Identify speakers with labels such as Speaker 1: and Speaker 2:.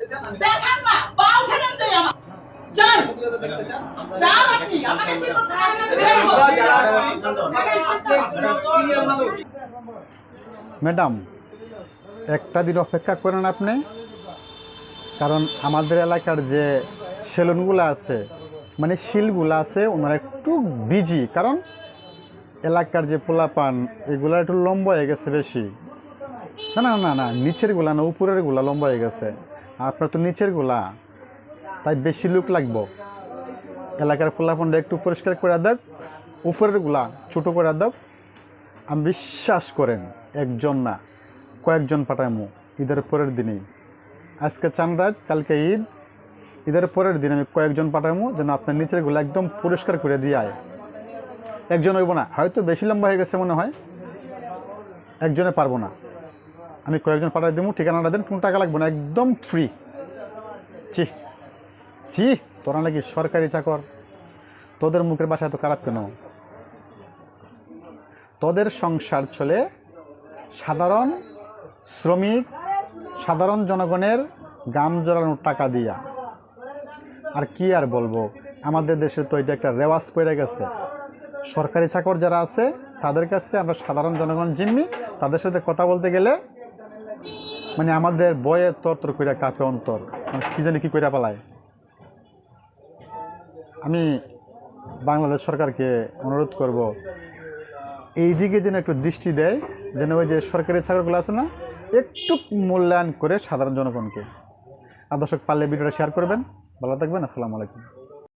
Speaker 1: না আমার।
Speaker 2: ম্যাডাম, একটা দিন অপেক্ষা করেন আপনি। কারণ আমাদের এলাকার যে সেলুনগুলো আছে মানে শিলগুলো আছে, ওনারা একটু বিজি কারণ এলাকার যে পোলাপান, এগুলো একটু লম্বা হয়ে গেছে বেশি। না না না না নিচেরগুলা না উপরেরগুলা লম্বা হয়ে গেছে। আপনার তো নিচেরগুলা। তাই বেশি লুক লাগবো। এলাকার পোলাপানটা একটু পরিষ্কার করে দেখ উপরেরগুলা ছোটো করে দেখ আমি বিশ্বাস করেন, একজন না, কয়েকজন পাঠামো ঈদের পরের দিনেই। আজকে চানরাত কালকে ঈদ। ঈদের পরের দিন আমি কয়েকজন পাঠামো যেন আপনার নিচেরগুলো একদম পরিষ্কার করে দিয়ে আয়। একজন হইব না, হয়তো বেশি লম্বা হয়ে গেছে মনে হয়। একজনে পারব না। আমি কয়েকজন পাঠাই দেবো ঠিকানাটা দেন, কোনো টাকা লাগবে না, একদম ফ্রি চি চি তোরা নাকি সরকারি চাকর। তোদের মুখের বাসা এত খারাপ কেন? তোদের সংসার চলে সাধারণ শ্রমিক, সাধারণ জনগণের গাম জড়ানোর টাকা দিয়া। আর কি আর বলব, আমাদের দেশে তো এটা একটা রেওয়াজ পড়ে গেছে। সরকারি চাকর যারা আছে, তাদের কাছে আমরা সাধারণ জনগণ জিম্মি, তাদের সাথে কথা বলতে গেলে মানে আমাদের বয়ে তর তর কইরা কাপে অন্তর। মানে কি জানি কি কইরা পালায়। আমি বাংলাদেশ সরকারকে অনুরোধ করব এই দিকে যেন একটু দৃষ্টি দেয়, যেন ওই যে সরকারি চাকরিগুলো আছে না, একটু মূল্যায়ন করে সাধারণ জনগণকে। আর দর্শক পারলে ভিডিওটা শেয়ার করবেন। ভালো থাকবেন, আসসালামু আলাইকুম।